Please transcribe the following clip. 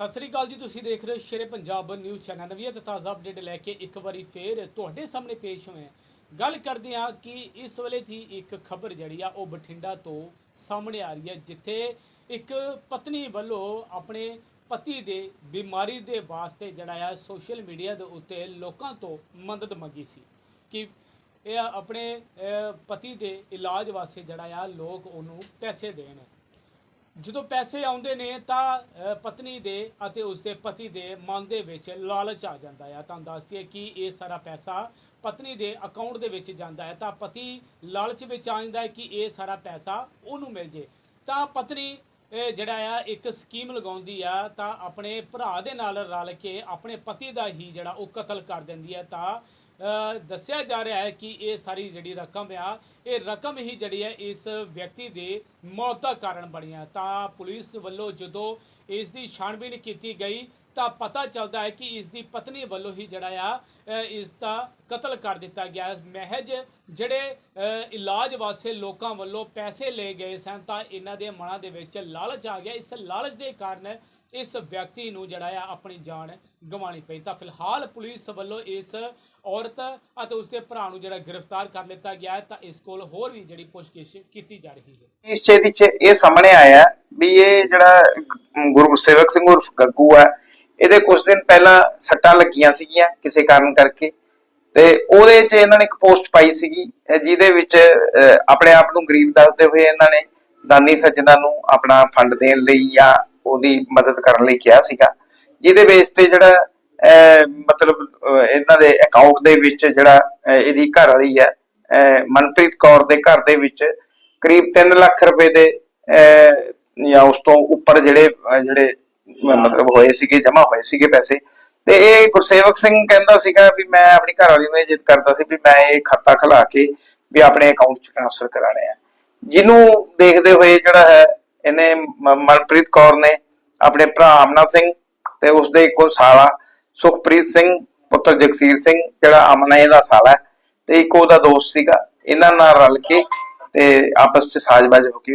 ਸਤਿ ਸ੍ਰੀ ਅਕਾਲ ਜੀ, ਤੁਸੀਂ ਦੇਖ ਰਹੇ ਹੋ ਸ਼ੇਰੇ ਪੰਜਾਬ ਨਿਊਜ਼ ਚੈਨਲ ਨਵੀਂ ਤੇ ਤਾਜ਼ਾ ਅਪਡੇਟ ਲੈ ਕੇ ਇੱਕ ਵਾਰੀ ਫੇਰ ਤੁਹਾਡੇ ਸਾਹਮਣੇ ਪੇਸ਼ ਹੋਏ ਹਾਂ। ਗੱਲ ਕਰਦੇ ਹਾਂ ਕਿ ਇਸ ਵੇਲੇ ਦੀ ਇੱਕ ਖਬਰ ਜਿਹੜੀ ਆ, ਉਹ ਬਠਿੰਡਾ ਤੋਂ ਸਾਹਮਣੇ ਆ ਰਹੀ ਹੈ, ਜਿੱਥੇ ਇੱਕ ਪਤਨੀ ਵੱਲੋਂ ਆਪਣੇ ਪਤੀ ਦੇ ਬਿਮਾਰੀ ਦੇ ਵਾਸਤੇ ਜਿਹੜਾ ਆ, ਸੋਸ਼ਲ ਮੀਡੀਆ ਦੇ ਉੱਤੇ ਲੋਕਾਂ ਤੋਂ ਮਦਦ ਮੰਗੀ ਸੀ ਕਿ ਇਹ ਆਪਣੇ ਪਤੀ ਦੇ ਇਲਾਜ ਵਾਸਤੇ ਜਿਹੜਾ ਆ, ਲੋਕ ਉਹਨੂੰ ਪੈਸੇ ਦੇਣ। ਜਦੋਂ ਪੈਸੇ ਆਉਂਦੇ ਨੇ ਤਾਂ ਪਤਨੀ ਦੇ ਅਤੇ ਉਸਦੇ ਪਤੀ ਦੇ ਮਨ ਦੇ ਵਿੱਚ ਲਾਲਚ ਆ ਜਾਂਦਾ ਹੈ। ਤਾਂ ਦੱਸਦੀਏ ਕਿ ਇਹ ਸਾਰਾ ਪੈਸਾ ਪਤਨੀ ਦੇ ਅਕਾਊਂਟ ਦੇ ਵਿੱਚ ਜਾਂਦਾ ਹੈ। ਤਾਂ ਪਤੀ ਲਾਲਚ ਵਿੱਚ ਆ ਜਾਂਦਾ ਹੈ ਕਿ ਇਹ ਸਾਰਾ ਪੈਸਾ ਉਹਨੂੰ ਮਿਲ ਜੇ। ਤਾਂ ਪਤਨੀ ਜਿਹੜਾ ਆ, ਇੱਕ ਸਕੀਮ ਲਗਾਉਂਦੀ ਆ, ਤਾਂ ਆਪਣੇ ਭਰਾ ਦੇ ਨਾਲ ਰਲ ਕੇ ਆਪਣੇ ਪਤੀ ਦਾ ਹੀ ਜਿਹੜਾ ਉਹ ਕਤਲ ਕਰ ਦਿੰਦੀ ਹੈ। ਤਾਂ ਦੱਸਿਆ ਜਾ ਰਿਹਾ ਹੈ ਕਿ ਇਹ ਸਾਰੀ ਜਿਹੜੀ ਰਕਮ ਆ, ਇਹ ਰਕਮ ਹੀ ਜਿਹੜੀ ਹੈ ਇਸ ਵਿਅਕਤੀ ਦੇ ਮੌਤ ਦਾ ਕਾਰਨ ਬਣੀ ਤਾਂ ਪੁਲਿਸ ਵੱਲੋਂ ਜਦੋਂ ਇਸ ਦੀ ਛਾਣਬੀਣ ਕੀਤੀ ਗਈ ਤਾਂ ਪਤਾ ਚੱਲਦਾ ਹੈ ਕਿ ਇਸ ਦੀ ਪਤਨੀ ਵੱਲੋਂ ਹੀ ਜਿਹੜਾ ਆ ਅ, ਇਸ ਦਾ ਕਤਲ ਕਰ ਦਿੱਤਾ ਗਿਆ ਮਹਿਜ ਜਿਹੜੇ ਇਲਾਜ ਵਾਸਤੇ ਲੋਕਾਂ ਵੱਲੋਂ ਪੈਸੇ ਲਏ ਗਏ ਸਨ ਤਾਂ ਇਹਨਾਂ ਦੇ ਮਨਾਂ ਦੇ ਵਿੱਚ ਲਾਲਚ ਆ ਗਿਆ। ਇਸ ਲਾਲਚ ਦੇ ਕਾਰਨ ਇਸ ਵਿਅਕਤੀ ਨੂੰ ਜਿਹੜਾ ਆ ਆਪਣੀ ਜਾਨ ਗਵਾਉਣੀ ਪਈ। ਤਾਂ ਫਿਲਹਾਲ ਪੁਲਿਸ ਵੱਲੋਂ ਇਸ ਔਰਤ ਅਤੇ ਉਸਦੇ ਭਰਾ ਨੂੰ ਜਿਹੜਾ ਗ੍ਰਿਫਤਾਰ ਕਰ ਲਿੱਤਾ ਗਿਆ ਹੈ ਤਾਂ ਇਸ ਕੋਲ ਹੋਰ ਵੀ ਜਿਹੜੀ ਪੁੱਛਗਿੱਛ ਕੀਤੀ ਜਾ ਰਹੀ ਹੈ। ਇਸ ਚੀਜ਼ ਚ ਇਹ ਸਾਹਮਣੇ ਆਇਆ ਵੀ ਇਹ ਜਿਹੜਾ ਗੁਰੂ ਸੇਵਕ ਸਿੰਘ ਉਰਫ ਗੱਗੂ ਹੈ ਇਹਦੇ ਕੁਝ ਦਿਨ ਪਹਿਲਾਂ ਸੱਟਾਂ ਲੱਗੀਆਂ ਸੀਗੀਆਂ ਕਿਸੇ ਕਾਰਨ ਕਰਕੇ। ਤੇ ਉਹਦੇ ਚ ਇਹਨਾਂ ਨੇ ਇੱਕ ਪੋਸਟ ਪਾਈ ਸੀਗੀ ਜਿਹਦੇ ਵਿੱਚ ਆਪਣੇ ਆਪ ਨੂੰ ਗਰੀਬ ਦੱਸਦੇ ਹੋਏ ਇਹਨਾਂ ਨੇ ਦਾਨੀ ਸੱਜਣਾ ਨੂੰ ਆਪਣਾ ਫੰਡ ਦੇਣ ਲਈ ਜਾਂ ਉਹਦੀ ਮਦਦ ਕਰਨ ਲਈ ਕਿਹਾ ਸੀਗਾ। ਜਿਹਦੇ ਬੇਸ ਤੇ ਜਿਹੜਾ ਮਤਲਬ ਇਹਨਾਂ ਦੇ ਅਕਾਊਂਟ ਦੇ ਵਿੱਚ ਜਿਹੜਾ ਇਹਦੀ ਘਰ ਵਾਲੀ ਹੈ ਮਨਪ੍ਰੀਤ ਕੌਰ ਦੇ ਘਰ ਦੇ ਵਿੱਚ ਕਰੀਬ 3 ਲੱਖ ਰੁਪਏ ਦੇ ਅਹ, ਜਾਂ ਉਸ ਤੋਂ ਉੱਪਰ ਜਿਹੜੇ ਜਿਹੜੇ ਮਤਲਬ ਹੋਏ ਸੀਗੇ ਜਮਾ ਹੋਏ ਸੀਗੇ ਪੈਸੇ। ਤੇ ਇਹ ਗੁਰਸੇਵਕ ਸਿੰਘ ਕਹਿੰਦਾ ਸੀਗਾ ਵੀ ਮੈਂ ਆਪਣੀ ਘਰ ਵਾਲੀ ਨੂੰ ਜਿੱਦ ਕਰਦਾ ਸੀ ਵੀ ਮੈਂ ਇਹ ਖਾਤਾ ਖੁਲਾ ਕੇ ਵੀ ਆਪਣੇ ਅਕਾਊਂਟ 'ਚ ਟ੍ਰਾਂਸਫਰ ਕਰਾਣੇ ਆ। ਜਿਹਨੂੰ ਦੇਖਦੇ ਹੋਏ ਜਿਹੜਾ ਹੈ, ਇਹਨੇ ਮਨਪ੍ਰੀਤ ਕੌਰ ਨੇ ਆਪਣੇ ਭਰਾ ਅਮਨਾ ਸਿੰਘ ਤੇ ਉਸਦੇ ਇੱਕੋ ਸਾਲਾ, ਸੁਖਪ੍ਰੀਤ ਸਿੰਘ, ਪੁੱਤਰ ਜਗਸੀਰ ਸਿੰਘ, ਜਿਹੜਾ ਅਮਨਾ ਇਹਦਾ ਸਾਲਾ ਤੇ ਇੱਕ ਉਹਦਾ ਦੋਸਤ ਸੀਗਾ। ਇਹਨਾਂ ਨਾਲ ਰਲ ਕੇ ਤੇ ਆਪਸ 'ਚ ਸਾਜ਼ਬਾਜ਼ ਹੋ ਕੇ